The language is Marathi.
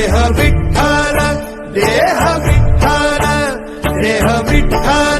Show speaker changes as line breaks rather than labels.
देह विठ्ठल देह विठ्ठल देह विठ्ठल